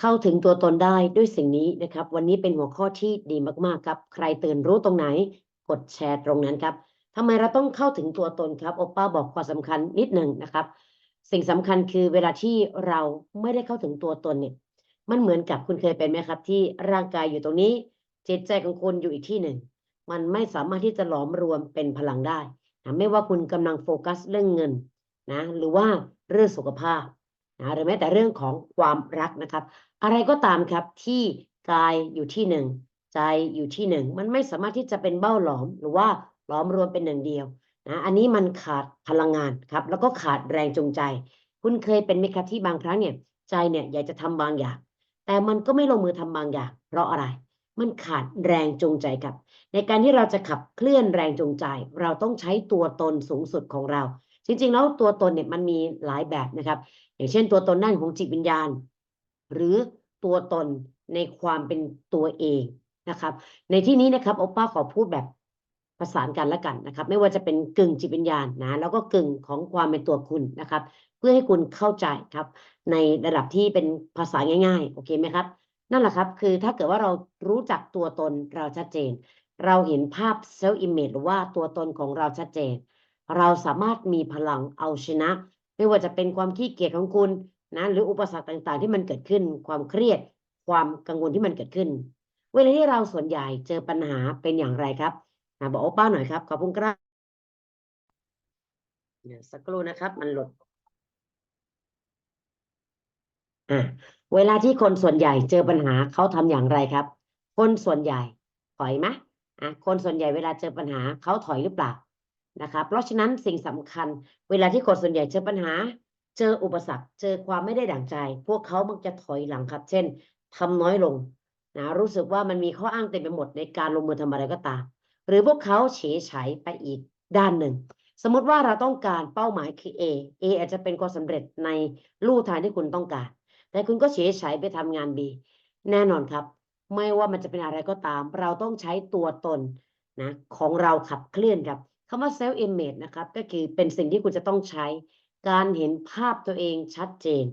เข้าถึงตัวตนได้ด้วยสิ่งนี้นะครับ วันนี้เป็นหัวข้อที่ดีมากๆครับ ใครตื่นรู้ตรงไหน กดแชร์ตรงนั้นครับทำไมเราต้องเข้าถึงตัวตนครับโอป้าบอกความสำคัญนิดหนึ่งนะครับ สิ่งสำคัญคือเวลาที่เราไม่ได้เข้าถึงตัวตนเนี่ย มันเหมือนกับคุณเคยเป็นไหมครับ ที่ร่างกายอยู่ตรงนี้จิตใจของคุณอยู่อีกที่หนึ่ง มันไม่สามารถที่จะหลอมรวมเป็นพลังได้นะไม่ว่าคุณกำลังโฟกัสเรื่องเงินนะหรือว่าเรื่องสุขภาพ นะหรือแม้แต่เรื่องของความรักนะครับ อะไรก็ตามครับที่กายอยู่ที่หนึ่งใจอยู่ที่หนึ่งมันไม่สามารถที่จะเป็นเบ้าหลอมหรือว่าหลอมรวมเป็นหนึ่งเดียวนะอันนี้มันขาดพลังงานครับ แล้วก็ขาดแรงจูงใจ คุณเคยเป็นไหมครับที่บางครั้งเนี่ย ใจเนี่ยอยากจะทำบางอย่าง แต่มันก็ไม่ลงมือทำบางอย่าง เพราะอะไร มันขาดแรงจูงใจครับ ในการที่เราจะขับเคลื่อนแรงจูงใจ เราต้องใช้ตัวตนสูงสุดของเรา จริงๆแล้วตัวตนเนี่ยมันมีหลายแบบนะครับ อย่างเช่นตัวตนด้านของจิตวิญญาณ หรือตัวตนในความเป็นตัวเองนะครับ ในที่นี้นะครับโอป้าขอพูดแบบประสานกันละกันนะครับ ไม่ว่าจะเป็นกึ่งจิตวิญญาณนะแล้วก็กึ่งของความเป็นตัวคุณนะครับ เพื่อให้คุณเข้าใจครับ ในระดับที่เป็นภาษาง่ายๆโอเคไหมครับ นั่นแหละครับ คือถ้าเกิดว่าเรารู้จักตัวตนเราชัดเจน เราเห็นภาพเซลล์อิมเมจหรือว่าตัวตนของเราชัดเจน เราสามารถมีพลังเอาชนะ ไม่ว่าจะเป็นความขี้เกียจของคุณนะหรืออุปสรรคต่างๆ ที่มันเกิดขึ้น ความเครียด ความกังวลที่มันเกิดขึ้น เวลาที่เราส่วนใหญ่เจอปัญหาเป็นอย่างไรครับนะบอกโอป้าหน่อยครับ ขอบคุณครับเดี๋ยสักครู่นะครับ มันหลุดอะเวลาที่คนส่วนใหญ่เจอปัญหาเขาทำอย่างไรครับ คนส่วนใหญ่ถอยไหมอะคนส่วนใหญ่เวลาเจอปัญหาเขาถอยหรือเปล่า นะครับเพราะฉะนั้นสิ่งสำคัญ เวลาที่คนส่วนใหญ่เจอปัญหา เจออุปสรรค เจอความไม่ได้ดั่งใจ พวกเขามักจะถอยหลังครับ เช่นทำน้อยลงนะรู้สึกว่ามันมีข้ออ้างเต็มไปหมดในการลงมือทำอะไรก็ตาม หรือพวกเขาเฉยฉยไปอีกด้านหนึ่ง สมมติว่าเราต้องการเป้าหมายคือ A A อาจจะเป็นความสำเร็จในลู่ทางที่คุณต้องการ แต่คุณก็เฉยฉยไปทำงาน B แน่นอนครับ ไม่ว่ามันจะเป็นอะไรก็ตาม เราต้องใช้ตัวตนนะของเราขับเคลื่อนครับ คำว่า self image นะครับ ก็คือเป็นสิ่งที่คุณจะต้องใช้ การเห็นภาพตัวเองชัดเจน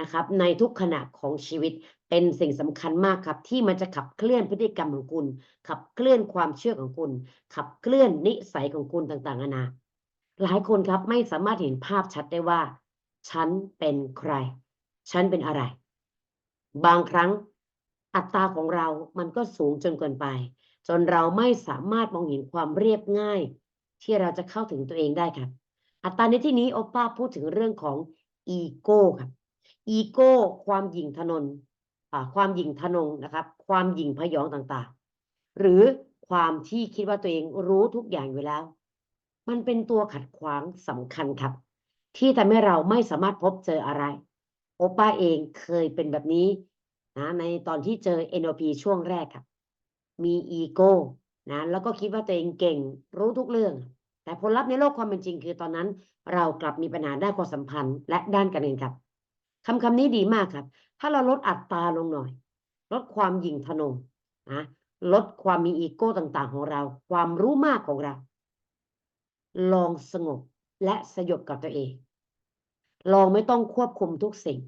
นะครับ ในทุกขณะของชีวิตเป็นสิ่งสำคัญมากครับ ที่มันจะขับเคลื่อนพฤติกรรมของคุณ ขับเคลื่อนความเชื่อของคุณ ขับเคลื่อนนิสัยของคุณต่างๆนานาหลายคนครับไม่สามารถเห็นภาพชัดได้ว่า ฉันเป็นใคร ฉันเป็นอะไร บางครั้งอัตราของเรามันก็สูงจนเกินไป จนเราไม่สามารถมองเห็นความเรียบง่าย ที่เราจะเข้าถึงตัวเองได้ครับอัตราในที่นี้โอป้าพูดถึงเรื่องของอีโก้ครับอีโก้ความหยิ่งทนนความหยิ่งทนงนะครับ ความหยิ่งพยองต่างๆ หรือความที่คิดว่าตัวเองรู้ทุกอย่างอยู่แล้ว มันเป็นตัวขัดขวางสำคัญครับ ที่ทำให้เราไม่สามารถพบเจออะไร โอป้าเองเคยเป็นแบบนี้นะในตอนที่เจอ NLP ช่วงแรกครับ มีอีโก้ นะแล้วก็คิดว่าตัวเองเก่งรู้ทุกเรื่อง แต่ผลลัพธ์ในโลกความเป็นจริงคือตอนนั้น เรากลับมีปัญหาด้านความสัมพันธ์ และด้านการเงินครับคำคำนี้ดีมากครับ ถ้าเราลดอัตราลงหน่อย ลดความหยิ่งทะนงนะลดความมีอีโก้ต่างๆ ของเรา ความรู้มากของเรา ลองสงบและสยบกับตัวเอง ลองไม่ต้องควบคุมทุกสิ่ง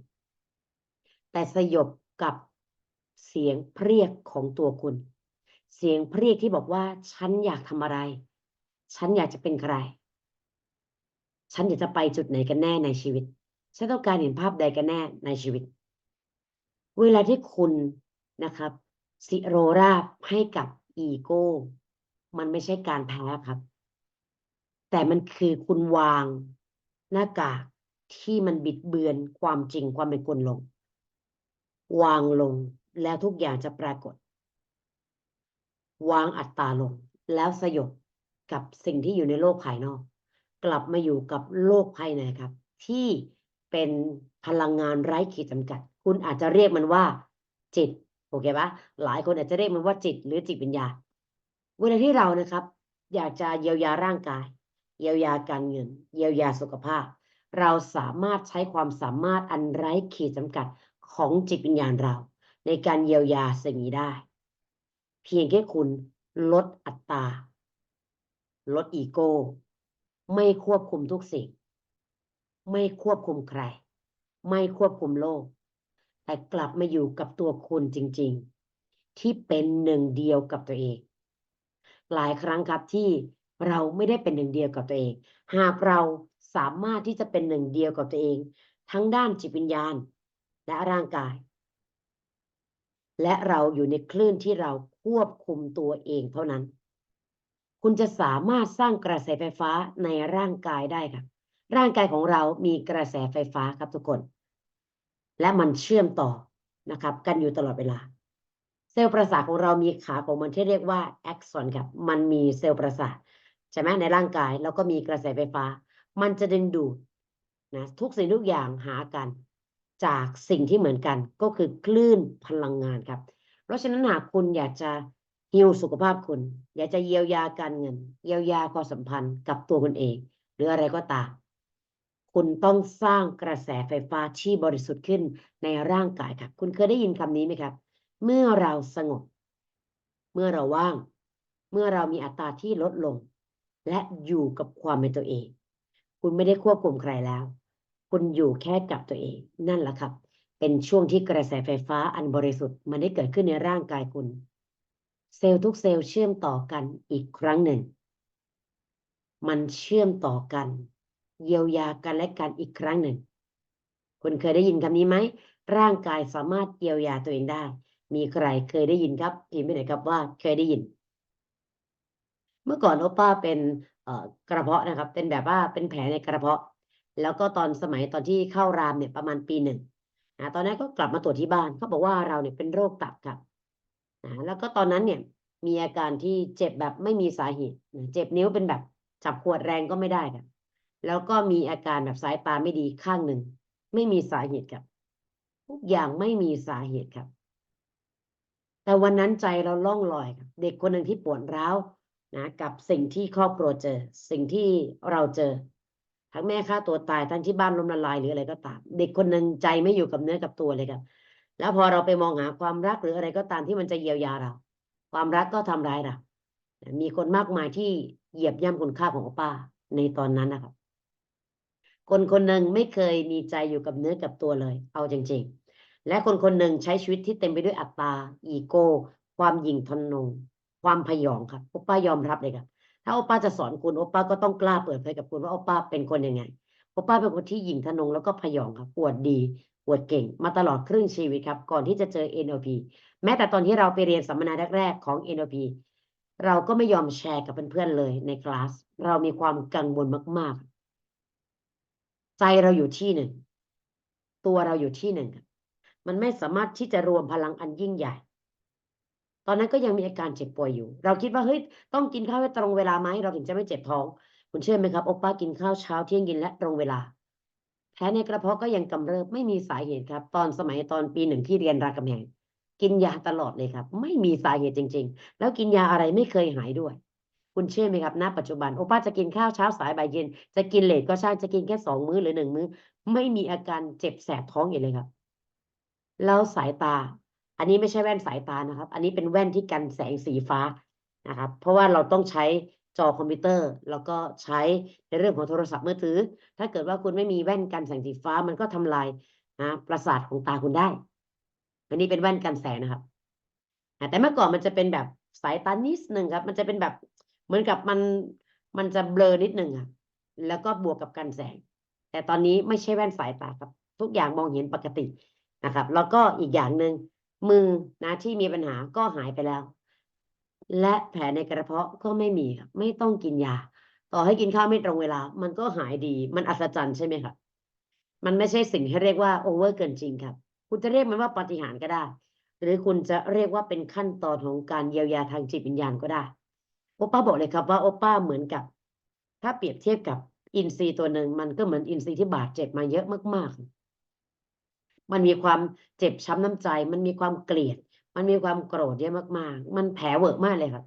แต่สยบกับเสียงเพรียกของตัวคุณ เสียงเรียกที่บอกว่า ฉันอยากทำอะไร ฉันอยากจะเป็นใคร ฉันอยากจะไปจุดไหนกันแน่ในชีวิต ฉันต้องการเห็นภาพใดกันแน่ในชีวิต เวลาที่คุณนะครับสิโรราบให้กับอีโก้ มันไม่ใช่การแพ้ครับ แต่มันคือคุณวางหน้ากากที่มันบิดเบือนความจริงความเป็นคนลง วางลงแล้วทุกอย่างจะปรากฏ วางอัตตาลง แล้วสยบกับสิ่งที่อยู่ในโลกภายนอก กลับมาอยู่กับโลกภายในครับ ที่เป็นพลังงานไร้ขีดจำกัด คุณอาจจะเรียกมันว่า จิตโอเคปะหลายคนอาจจะเรียกมันว่าจิต หรือจิตวิญญาณเวลาที่เรานะครับ อยากจะเยียวยาร่างกาย เยียวยาการเงิน เยียวยาสุขภาพ เราสามารถใช้ความสามารถอันไร้ขีดจำกัดของจิตวิญญาณเรา ในการเยียวยาสิ่งนี้ได้ เพียงแค่คุณลดอัตราลดอีโก้ ไม่ควบคุมทุกสิ่ง ไม่ควบคุมใคร ไม่ควบคุมโลก แต่กลับมาอยู่กับตัวคุณจริง ๆ ที่เป็นหนึ่งเดียวกับตัวเอง หลายครั้งครับที่เราไม่ได้เป็นหนึ่งเดียวกับตัวเอง หากเราสามารถที่จะเป็นหนึ่งเดียวกับตัวเอง ทั้งด้านจิตวิญญาณและร่างกาย และเราอยู่ในคลื่นที่เรา ควบคุมตัวเองเท่านั้น คุณจะสามารถสร้างกระแสไฟฟ้าในร่างกายได้ครับร่างกายของเรามีกระแสไฟฟ้าครับทุกคน และมันเชื่อมต่อนะครับ กันอยู่ตลอดเวลา เซลล์ประสาทของเรามีขาของมันที่เรียกว่าแอ็กซอนครับ มันมีเซลล์ประสาทใช่ไหมในร่างกายแล้วก็มีกระแสไฟฟ้า มันจะดึงดูดนะทุกสิ่งทุกอย่างหากัน จากสิ่งที่เหมือนกันก็คือคลื่นพลังงานครับ เพราะฉะนั้นหากคุณอยากจะฮิวสุขภาพคุณ อยากจะเยียวยาการเงิน เยียวยาความสัมพันธ์กับตัวคุณเอง หรืออะไรก็ตามคุณต้องสร้างกระแสไฟฟ้าที่บริสุทธิ์ขึ้นในร่างกายครับคุณเคยได้ยินคำนี้ไหมครับ เมื่อเราสงบ เมื่อเราว่าง เมื่อเรามีอัตราที่ลดลง และอยู่กับความเป็นตัวเอง คุณไม่ได้ควบคุมใครแล้ว คุณอยู่แค่กับตัวเอง นั่นแหละครับ เป็นช่วงที่กระแสไฟฟ้าอันบริสุทธิ์มันได้เกิดขึ้นในร่างกายคุณ เซลล์ทุกเซลล์เชื่อมต่อกันอีกครั้งหนึ่ง มันเชื่อมต่อกัน เยียวยากันและกันอีกครั้งหนึ่ง คุณเคยได้ยินคำนี้ไหม ร่างกายสามารถเยียวยาตัวเองได้ มีใครเคยได้ยินครับพิมพ์ไปหนครับว่าเคยได้ยิน เมื่อก่อนโอป้าเป็นกระเพาะนะครับ เป็นแบบว่าเป็นแผลในกระเพาะ แล้วก็ตอนสมัยตอนที่เข้ารามเนี่ยประมาณปีหนึ่ง นะตอนนั้นก็กลับมาตรวจที่บ้านเขาบอกว่าเราเนี่ยเป็นโรคตับครับนะแล้วก็ตอนนั้นเนี่ยมีอาการที่เจ็บแบบไม่มีสาเหตุเจ็บนิ้วเป็นแบบจับขวดแรงก็ไม่ได้ครับ แล้วก็มีอาการแบบสายตาไม่ดีข้างหนึ่ง ไม่มีสาเหตุครับ ทุกอย่างไม่มีสาเหตุครับ แต่วันนั้นใจเราล่องลอยครับ เด็กคนหนึ่งที่ปวดร้าวนะกับสิ่งที่ครอบครัวเจอ สิ่งที่เราเจอ ทั้งแม่ฆ่าตัวตายทั้งที่บ้านล้มละลายหรืออะไรก็ตาม เด็กคนหนึ่งใจไม่อยู่กับเนื้อกับตัวเลยครับ แล้วพอเราไปมองหาความรักหรืออะไรก็ตามที่มันจะเยียวยาเรา ความรักก็ทำร้ายเรามีคนมากมายที่เหยียบย่ำคุณค่าของอป้าในตอนนั้นนะครับ คนคนหนึ่งไม่เคยมีใจอยู่กับเนื้อกับตัวเลย เอาจริง ๆ และคนคนหนึ่งใช้ชีวิตที่เต็มไปด้วยอัตตา อีโก้ ความหยิ่งทนง ความพยองครับอป้ายอมรับเลยครับ ถ้าโอป้าจะสอนคุณโอป้าก็ต้องกล้าเปิดเผยกับคุณว่าโอป้าเป็นคนยังไงโอป้าเป็นคนที่หยิ่งทะนงแล้วก็พยองครับปวดดีปวดเก่ง มาตลอดครึ่งชีวิตครับ ก่อนที่จะเจอ NLP แม้แต่ตอนที่เราไปเรียนสัมมนาแรกๆของ NLP เราก็ไม่ยอมแชร์กับเพื่อนๆเลยในคลาส เรามีความกังวลมากๆ ใจเราอยู่ที่หนึ่ง ตัวเราอยู่ที่หนึ่ง มันไม่สามารถที่จะรวมพลังอันยิ่งใหญ่ ตอนนั้นก็ยังมีอาการเจ็บป่วยอยู่ เราคิดว่าเฮ้ยต้องกินข้าวให้ตรงเวลาไหมเราถึงจะไม่เจ็บท้อง คุณเชื่อไหมครับโอป้ากินข้าวเช้าเที่ยงเย็นและตรงเวลาแผลในกระเพาะก็ยังกำเริบไม่มีสาเหตุครับ ตอนสมัยตอนปีหนึ่งที่เรียนรามคำแหงกินยาตลอดเลยครับ ไม่มีสาเหตุจริง ๆ แล้วกินยาอะไรไม่เคยหายด้วย คุณเชื่อไหมครับณปัจจุบันโอป้าจะกินข้าวเช้าสายบ่ายเย็น จะกินเลทก็ช่างจะกินแค่สองมื้อหรือหนึ่งมื้อ ไม่มีอาการเจ็บแสบท้องอย่างเลยครับ แล้วสายตา อันนี้ไม่ใช่แว่นสายตานะครับ อันนี้เป็นแว่นที่กันแสงสีฟ้านะครับ เพราะว่าเราต้องใช้จอคอมพิวเตอร์ แล้วก็ใช้ในเรื่องของโทรศัพท์มือถือ ถ้าเกิดว่าคุณไม่มีแว่นกันแสงสีฟ้ามันก็ทำลายนะประสาทของตาคุณได้ อันนี้เป็นแว่นกันแสงนะครับ แต่เมื่อก่อนมันจะเป็นแบบสายตานิดหนึ่งครับ มันจะเป็นแบบเหมือนกับมันมันจะเบลอนิดหนึ่งอะ แล้วก็บวกกับกันแสง แต่ตอนนี้ไม่ใช่แว่นสายตาครับ ทุกอย่างมองเห็นปกตินะครับ แล้วก็อีกอย่างหนึ่ง มือนะที่มีปัญหาก็หายไปแล้ว และแผลในกระเพาะก็ไม่มีไม่ต้องกินยา ต่อให้กินข้าวไม่ตรงเวลา มันก็หายดี มันอัศจรรย์ใช่ไหมครับมันไม่ใช่สิ่งที่เรียกว่าโอเวอร์เกินจริงครับ คุณจะเรียกมันว่าปาฏิหาริย์ก็ได้ หรือคุณจะเรียกว่าเป็นขั้นตอนของการเยียวยาทางจิตวิญญาณก็ได้ โอป้าบอกเลยครับว่าโอป้าเหมือนกับ ถ้าเปรียบเทียบกับอินทรีย์ตัวหนึ่งมันก็เหมือนอินทรีย์ที่บาดเจ็บมาเยอะมากๆ มันมีความเจ็บช้ำน้ำใจ มันมีความเกลียด มันมีความโกรธเยอะมากๆ มันแผลเวอะมากเลยครับ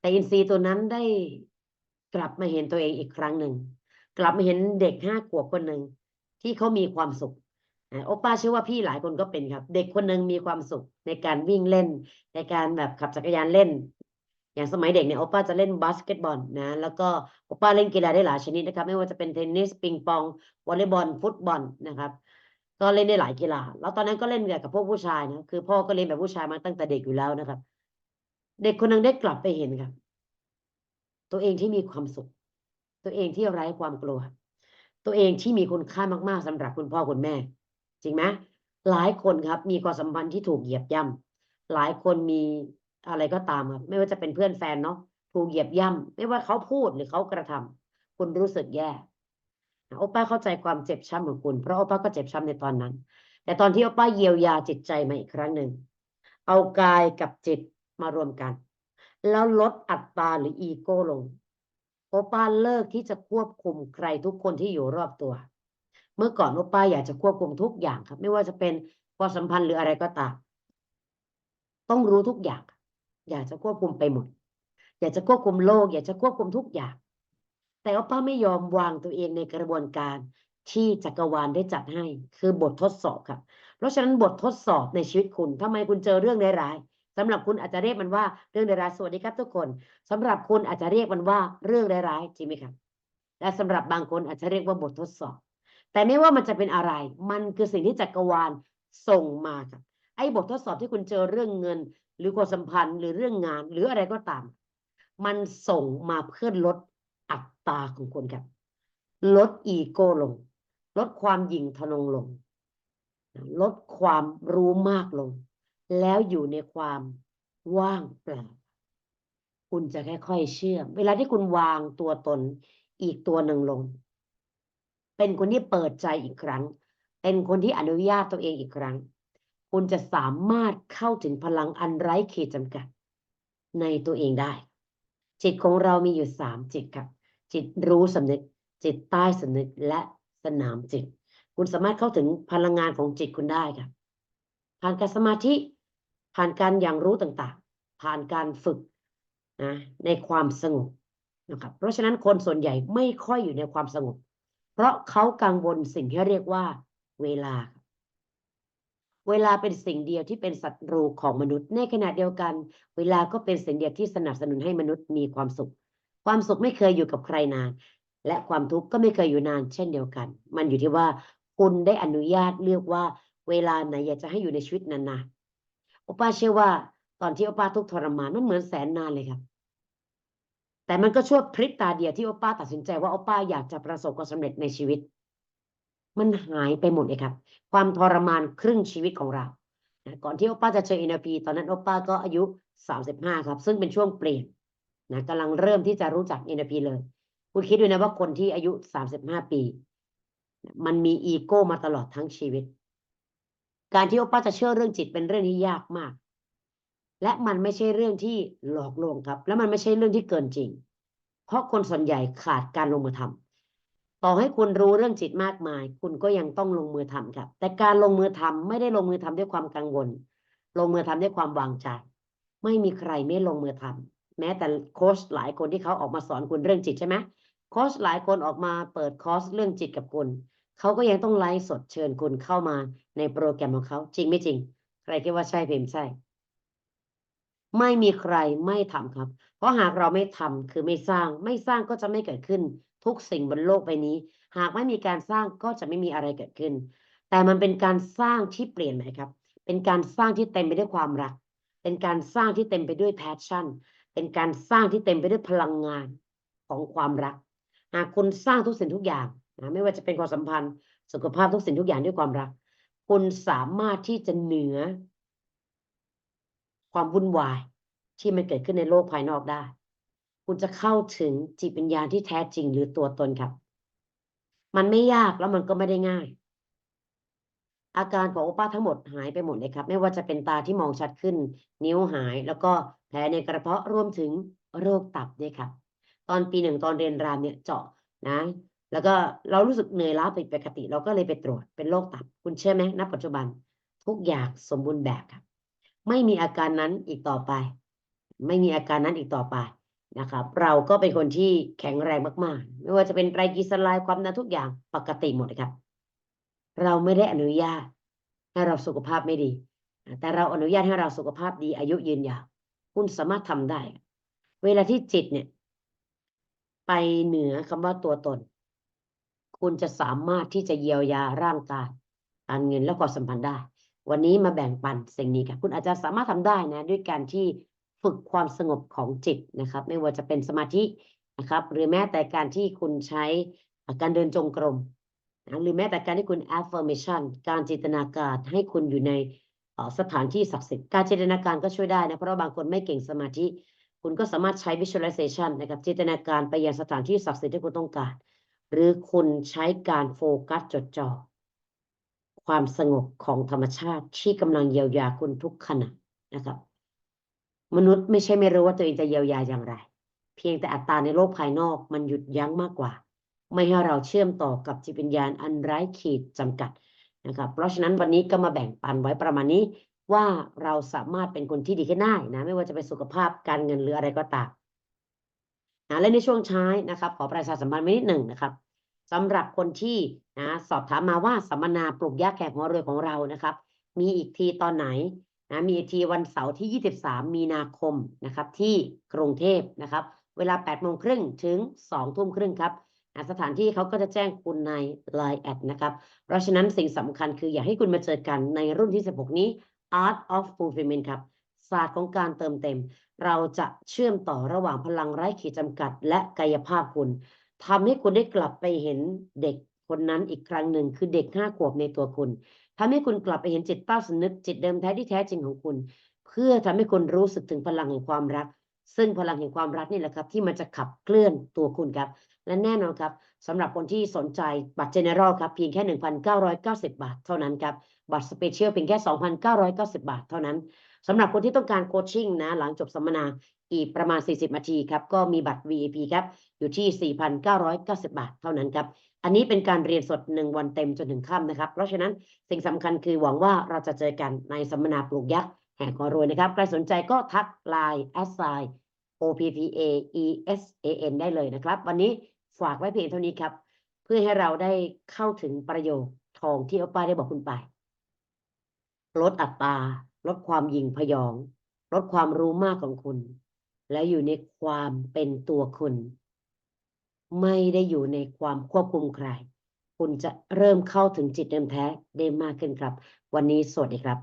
แต่อินทรีย์ตัวนั้นได้กลับมาเห็นตัวเองอีกครั้งหนึ่ง กลับมาเห็นเด็กห้าขวบคนหนึ่งที่เขามีความสุขโอป้าเชื่อว่าพี่หลายคนก็เป็นครับ เด็กคนหนึ่งมีความสุขในการวิ่งเล่น ในการแบบขับจักรยานเล่น อย่างสมัยเด็กเนี่ยโอป้าจะเล่นบาสเกตบอลนะ แล้วก็โอป้าเล่นกีฬาได้หลายชนิดนะครับ ไม่ว่าจะเป็นเทนนิสปิงปองวอลเลย์บอลฟุตบอลนะครับ ก็เล่นได้หลายกีฬา แล้วตอนนั้นก็เล่นกับพวกผู้ชายนะคือ พ่อก็เล่นแบบผู้ชายมาตั้งแต่เด็กอยู่แล้วนะครับ เด็กคนหนึงได้กลับไปเห็นครับ ตัวเองที่มีความสุข ตัวเองที่ไร้ความกลัว ตัวเองที่มีคุณค่ามากๆสำหรับคุณพ่อคุณแม่ จริงไหมหลายคนครับ มีความสัมพันธ์ที่ถูกเหยียบย่ำหลายคนมีอะไรก็ตามครับ ไม่ว่าจะเป็นเพื่อนแฟนเนาะถูกเหยียบย่ำไม่ว่าเขาพูดหรือเขากระทำคุณรู้สึกแย่ โอป้าเข้าใจความเจ็บช้ำของคุณ เพราะโอป้าก็เจ็บช้ำในตอนนั้น แต่ตอนที่โอป้าเยียวยาจิตใจมาอีกครั้งหนึ่ง เอากายกับจิตมารวมกัน แล้วลดอัตราหรืออีโก้ลง โอป้าเลิกที่จะควบคุมใครทุกคนที่อยู่รอบตัว เมื่อก่อนโอป้าอยากจะควบคุมทุกอย่างครับ ไม่ว่าจะเป็นความสัมพันธ์หรืออะไรก็ตาม ต้องรู้ทุกอย่าง อยากจะควบคุมไปหมด อยากจะควบคุมโลก อยากจะควบคุมทุกอย่าง แต่โอป้าไม่ยอมวางตัวเองในกระบวนการที่จักรวาลได้จัดให้ คือบททดสอบครับเพราะฉะนั้นบททดสอบในชีวิตคุณทำไมคุณเจอเรื่องร้ายๆสำหรับคุณอาจจะเรียกมันว่าเรื่องร้ายๆสวัสดีครับทุกคนสำหรับคุณอาจจะเรียกมันว่าเรื่องร้ายๆจริงไหมครับและสำหรับบางคนอาจจะเรียกว่าบททดสอบ แต่ไม่ว่ามันจะเป็นอะไร มันคือสิ่งที่จักรวาลส่งมาครับไอ้บททดสอบที่คุณเจอเรื่องเงิน หรือความสัมพันธ์หรือเรื่องงาน หรืออะไรก็ตาม มันส่งมาเพื่อลด ตาของคุณครับ ลดอีโก้ลง ลดความหยิ่งทะนงลง ลดความรู้มากลง แล้วอยู่ในความว่างเปล่า คุณจะค่อยๆเชื่อม เวลาที่คุณวางตัวตนอีกตัวหนึ่งลง เป็นคนที่เปิดใจอีกครั้ง เป็นคนที่อนุญาตตัวเองอีกครั้ง คุณจะสามารถเข้าถึงพลังอันไร้ขีดจำกัด ในตัวเองได้ จิตของเรามีอยู่สามจิตครับ จิตรู้สำนึก จิตใต้สำนึกและสนามจิต คุณสามารถเข้าถึงพลังงานของจิตคุณได้ครับผ่านการสมาธิ ผ่านการอย่างรู้ต่างๆ ผ่านการฝึกนะในความสงบนะครับเพราะฉะนั้นคนส่วนใหญ่ไม่ค่อยอยู่ในความสงบ เพราะเขากังวลสิ่งที่เรียกว่า เวลา เวลาเป็นสิ่งเดียวที่เป็นศัตรูของมนุษย์ ในขณะเดียวกัน เวลาก็เป็นสิ่งเดียวที่สนับสนุนให้มนุษย์มีความสุข ความสุขไม่เคยอยู่กับใครนาน และความทุกข์ก็ไม่เคยอยู่นานเช่นเดียวกัน มันอยู่ที่ว่าคุณได้อนุญาตเลือกว่าเวลาไหนอยากจะให้อยู่ในชีวิตนานๆโอป้าเชื่อว่าตอนที่โอป้าทุกทรมานมันเหมือนแสนนานเลยครับ แต่มันก็ช่วพริบตาเดียวที่โอป้าตัดสินใจว่าโอป้าอยากจะประสบความสำเร็จในชีวิต มันหายไปหมดเลยครับ ความทรมานครึ่งชีวิตของเรานะก่อนที่โอป้าจะเจอ NLP ตอนนั้นโอป้าก็อายุสามสิบห้าครับ ซึ่งเป็นช่วงเปลี่ยน นะกำลังเริ่มที่จะรู้จัก NLP เลย คุณคิดดูนะว่าคนที่อายุสามสิบห้าปี มันมีอีโก้มาตลอดทั้งชีวิต การที่โอป้าจะเชื่อเรื่องจิตเป็นเรื่องที่ยากมาก และมันไม่ใช่เรื่องที่หลอกลวงครับ และมันไม่ใช่เรื่องที่เกินจริง เพราะคนส่วนใหญ่ขาดการลงมือทำต่อให้คุณรู้เรื่องจิตมากมาย คุณก็ยังต้องลงมือทำครับ แต่การลงมือทำไม่ได้ลงมือทำด้วยความกังวล ลงมือทำด้วยความวางใจ ไม่มีใครไม่ลงมือทำ แม้แต่โค้ชหลายคนที่เขาออกมาสอนคุณเรื่องจิตใช่ไหมโค้ชหลายคนออกมาเปิดคอร์สเรื่องจิตกับคุณเขาก็ยังต้องไลฟ์สดเชิญคุณเข้ามาในโปรแกรมของเขาจริงไม่จริง ใครคิดว่าใช่พิมพ์ใช่ ไม่มีใครไม่ทำครับ เพราะหากเราไม่ทำคือไม่สร้าง ไม่สร้างก็จะไม่เกิดขึ้น ทุกสิ่งบนโลกใบนี้ หากไม่มีการสร้างก็จะไม่มีอะไรเกิดขึ้น แต่มันเป็นการสร้างที่เปลี่ยนไหมครับ เป็นการสร้างที่เต็มไปด้วยความรัก เป็นการสร้างที่เต็มไปด้วยแพชชั่น เป็นการสร้างที่เต็มไปด้วยพลังงานของความรัก หากคุณสร้างทุกสิ่งทุกอย่างนะไม่ว่าจะเป็นความสัมพันธ์ สุขภาพทุกสิ่งทุกอย่างด้วยความรัก คุณสามารถที่จะเหนือ ความวุ่นวายที่มันเกิดขึ้นในโลกภายนอกได้ คุณจะเข้าถึงจิตวิญญาณที่แท้จริงหรือตัวตนครับ มันไม่ยากแล้วมันก็ไม่ได้ง่าย อาการของโอป้าทั้งหมดหายไปหมดเลยครับ ไม่ว่าจะเป็นตาที่มองชัดขึ้น นิ้วหาย แล้วก็แผลในกระเพาะรวมถึงโรคตับด้วยครับ ตอนปีหนึ่งตอนเรียนรามเนี่ยเจาะนะ แล้วก็เรารู้สึกเหนื่อยล้าผิดปกติ เราก็เลยไปตรวจเป็นโรคตับ คุณเชื่อไหมณปัจจุบัน ทุกอย่างสมบูรณ์แบบครับ ไม่มีอาการนั้นอีกต่อไป ไม่มีอาการนั้นอีกต่อไปนะครับเราก็เป็นคนที่แข็งแรงมาก ๆ ไม่ว่าจะเป็นไตรกลีเซอไรด์ความดันทุกอย่างปกติหมดครับ เราไม่ได้อนุญาตให้เราสุขภาพไม่ดี แต่เราอนุญาตให้เราสุขภาพดี อายุยืนยาว คุณสามารถทำได้ เวลาที่จิตเนี่ย ไปเหนือคำว่าตัวตน คุณจะสามารถที่จะเยียวยาร่างกายการเงินและความสัมพันธ์ได้ วันนี้มาแบ่งปันสิ่งนี้ครับคุณอาจจะสามารถทำได้นะ ด้วยการที่ฝึกความสงบของจิตนะครับ ไม่ว่าจะเป็นสมาธินะครับ หรือแม้แต่การที่คุณใช้การเดินจงกรม นะหรือแม้แต่การที่คุณ affirmation การจินตนาการให้คุณอยู่ในสถานที่ศักดิ์สิทธิ์การจินตนาการก็ช่วยได้นะ เพราะว่าบางคนไม่เก่งสมาธิ คุณก็สามารถใช้ visualization นะครับจินตนาการไปยังสถานที่ศักดิ์สิทธิ์ที่คุณต้องการ หรือคุณใช้การโฟกัสจดจ่อความสงบของธรรมชาติที่กำลังเยียวยาคุณทุกขณะนะครับ มนุษย์ไม่ใช่ไม่รู้ว่าตัวเองจะเยียวยาอย่างไร เพียงแต่อัตราในโลกภายนอกมันหยุดยั้งมากกว่า ไม่ให้เราเชื่อมต่อกับจิตวิญญาณอันไร้ขีดจำกัดนะครับเพราะฉะนั้นวันนี้ก็มาแบ่งปันไว้ประมาณนี้ ว่าเราสามารถเป็นคนที่ดีขึ้นได้นะไม่ว่าจะเป็นสุขภาพการเงินหรืออะไรก็ตามนะและในช่วงท้ายนะครับ ขอประชาสัมพันธ์ไว้นิดหนึ่งนะครับสำหรับคนที่นะสอบถามมาว่าสัมมนาปลูกยาแขกหัวเรือของเรานะครับ มีอีกทีตอนไหนนะมีอีกทีวันเสาร์ที่ 23 มีนาคมนะครับ ที่กรุงเทพนะครับ เวลา8โมงครึ่งถึง2ทุ่มครึ่งครับ สถานที่เขาก็จะแจ้งคุณใน Line แอดนะครับ เพราะฉะนั้นสิ่งสำคัญคืออยากให้คุณมาเจอกันในรุ่นที่ 16 นี้ Art of Fulfillment ครับ ศาสตร์ของการเติมเต็ม เราจะเชื่อมต่อระหว่างพลังไร้ขีดจำกัด และกายภาพคุณทำให้คุณได้กลับไปเห็นเด็กคนนั้นอีกครั้งหนึ่งคือเด็กห้าขวบในตัวคุณทำให้คุณกลับไปเห็นจิตใต้าสำนึกจิตเดิมแท้ที่แท้จริงของคุณ เพื่อทำให้คุณรู้สึกถึงพลังแห่งความรัก ซึ่งพลังแห่งความรักนี่แหละครับ ที่มันจะขับเคลื่อนตัวคุณครับ และแน่นอนครับสำหรับคนที่สนใจบัตร General ครับเพียงแค่ 1,990 บาท เท่านั้นครับบัตร Special เพียงแค่ 2,990 บาท เท่านั้นสำหรับคนที่ต้องการโคชชิ่งนะหลังจบสัมมนาอีกประมาณ 40 นาทีครับก็มีบัตร VIP ครับอยู่ที่ 4,990 บาท เท่านั้นครับอันนี้เป็นการเรียนสด 1 วันเต็มจนถึงค่ำนะครับ เพราะฉะนั้นสิ่งสำคัญคือหวังว่าเราจะเจอกันในสัมมนาปลูกยักษ์แห่งความรวยนะครับใครสนใจก็ทักไลน์แอสไซ OPPA ESAN ได้เลยนะครับ วันนี้ ฝากไว้เพียงเท่านี้ครับ เพื่อให้เราได้เข้าถึงประโยชน์ทองที่อป้าได้บอกคุณไป ลดอัตราลดความยิงพยอง ลดความรู้มากของคุณ และอยู่ในความเป็นตัวคุณ ไม่ได้อยู่ในความควบคุมใคร คุณจะเริ่มเข้าถึงจิตเดิมแท้ได้มากขึ้นครับ วันนี้สวัสดีครับ